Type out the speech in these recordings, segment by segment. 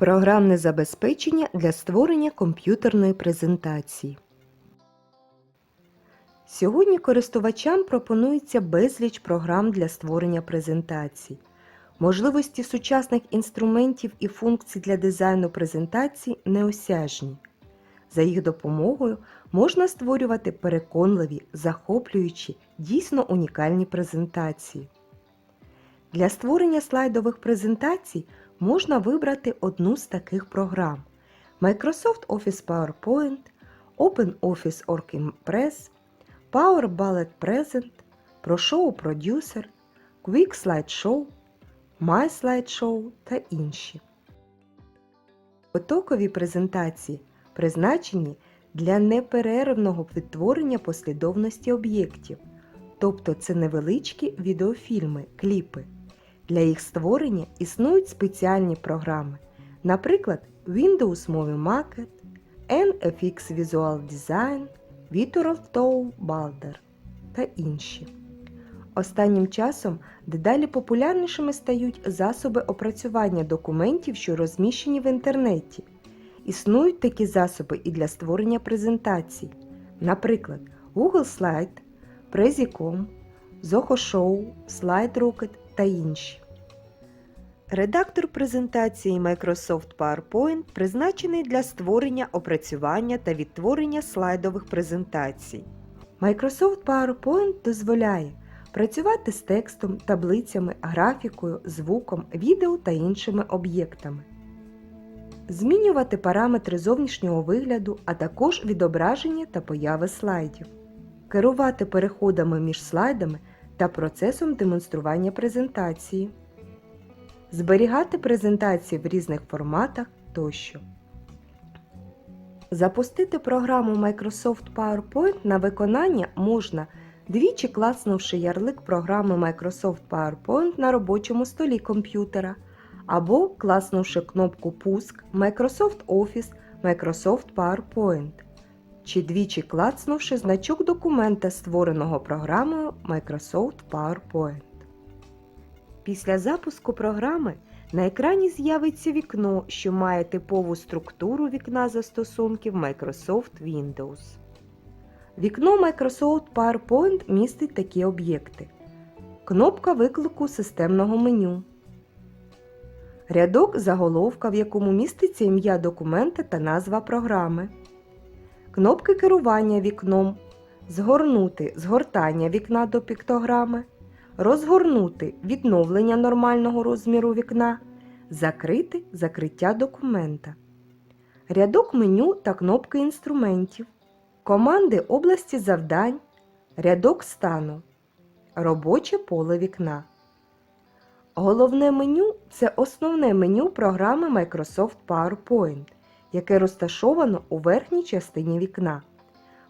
Програмне забезпечення для створення комп'ютерної презентації. Сьогодні користувачам пропонується безліч програм для створення презентацій. Можливості сучасних інструментів і функцій для дизайну презентацій неосяжні. За їх допомогою можна створювати переконливі, захоплюючі, дійсно унікальні презентації. Для створення слайдових презентацій можна вибрати одну з таких програм: Microsoft Office PowerPoint, OpenOffice Org Impress, Power Bullet Present, ProShow Producer, Quick Slideshow, MySlideshow та інші. Потокові презентації призначені для неперервного відтворення послідовності об'єктів, тобто це невеличкі відеофільми, кліпи. Для їх створення існують спеціальні програми, наприклад, Windows Movie Maker, NFX Visual Design, Vitoral Balder та інші. Останнім часом дедалі популярнішими стають засоби опрацювання документів, що розміщені в інтернеті. Існують такі засоби і для створення презентацій, наприклад, Google Slide, Prezi.com, Zoho Show, SlideRocket та інші. Редактор презентації Microsoft PowerPoint призначений для створення, опрацювання та відтворення слайдових презентацій. Microsoft PowerPoint дозволяє працювати з текстом, таблицями, графікою, звуком, відео та іншими об'єктами, змінювати параметри зовнішнього вигляду, а також відображення та появи слайдів, керувати переходами між слайдами та процесом демонстрування презентації, зберігати презентації в різних форматах тощо. Запустити програму Microsoft PowerPoint на виконання можна, двічі класнувши ярлик програми Microsoft PowerPoint на робочому столі комп'ютера, або класнувши кнопку Пуск Microsoft Office Microsoft PowerPoint, чи двічі клацнувши значок документа, створеного програмою Microsoft PowerPoint. Після запуску програми на екрані з'явиться вікно, що має типову структуру вікна застосунків Microsoft Windows. Вікно Microsoft PowerPoint містить такі об'єкти. Кнопка виклику системного меню. Рядок заголовка, в якому міститься ім'я документа та назва програми. Кнопки керування вікном. Згорнути згортання вікна до піктограми. Розгорнути відновлення нормального розміру вікна. Закрити закриття документа. Рядок меню та кнопки інструментів. Команди області завдань. Рядок стану. Робоче поле вікна. Головне меню це основне меню програми Microsoft PowerPoint, яке розташовано у верхній частині вікна.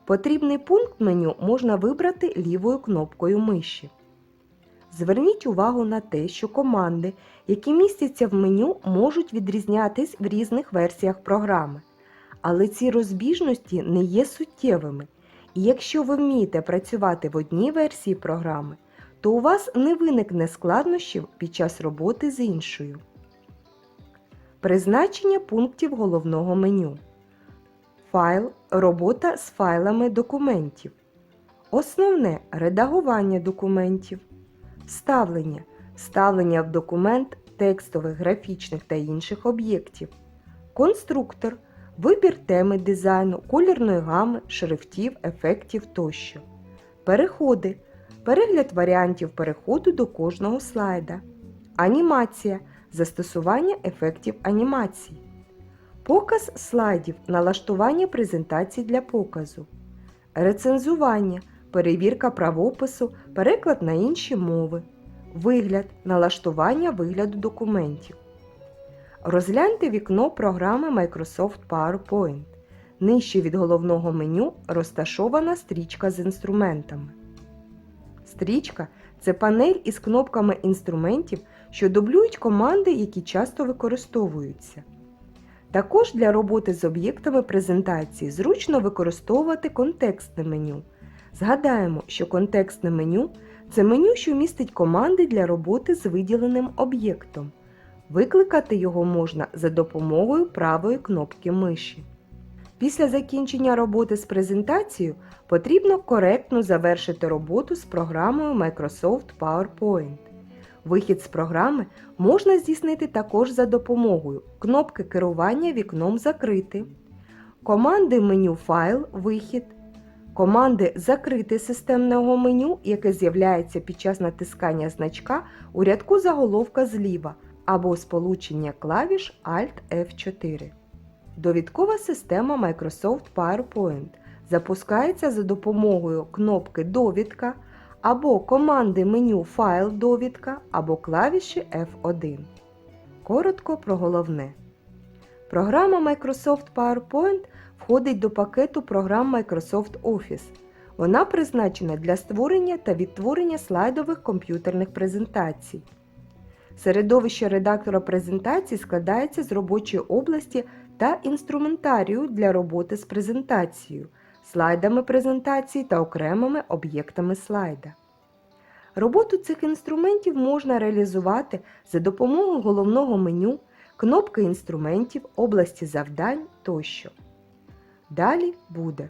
Потрібний пункт меню можна вибрати лівою кнопкою миші. Зверніть увагу на те, що команди, які містяться в меню, можуть відрізнятись в різних версіях програми. Але ці розбіжності не є суттєвими. І якщо ви вмієте працювати в одній версії програми, то у вас не виникне складнощів під час роботи з іншою. Призначення пунктів головного меню. Файл робота з файлами документів. Основне редагування документів. Ставлення. Ставлення в документ текстових, графічних та інших об'єктів. Конструктор. Вибір теми дизайну, кольорної гами, шрифтів, ефектів тощо. Переходи. Перегляд варіантів переходу до кожного слайда. Анімація. Застосування ефектів анімації. Показ слайдів. Налаштування презентацій для показу. Рецензування. Перевірка правопису, переклад на інші мови. Вигляд. Налаштування вигляду документів. Розгляньте вікно програми Microsoft PowerPoint. Нижче від головного меню розташована стрічка з інструментами. Стрічка це панель із кнопками інструментів, що дублюють команди, які часто використовуються. Також для роботи з об'єктами презентації зручно використовувати контекстне меню. Згадаємо, що контекстне меню це меню, що містить команди для роботи з виділеним об'єктом. Викликати його можна за допомогою правої кнопки миші. Після закінчення роботи з презентацією потрібно коректно завершити роботу з програмою Microsoft PowerPoint. Вихід з програми можна здійснити також за допомогою кнопки керування вікном Закрити, команди меню Файл Вихід, команди Закрити системного меню, яке з'являється під час натискання значка у рядку заголовка зліва або сполучення клавіш Alt F4. Довідкова система Microsoft PowerPoint запускається за допомогою кнопки Довідка або команди меню Файл Довідка або клавіші F1. Коротко про головне. Програма Microsoft PowerPoint входить до пакету програм Microsoft Office. Вона призначена для створення та відтворення слайдових комп'ютерних презентацій. Середовище редактора презентацій складається з робочої області та інструментарію для роботи з презентацією, слайдами презентації та окремими об'єктами слайда. Роботу цих інструментів можна реалізувати за допомогою головного меню, кнопки інструментів, області завдань тощо. Далі буде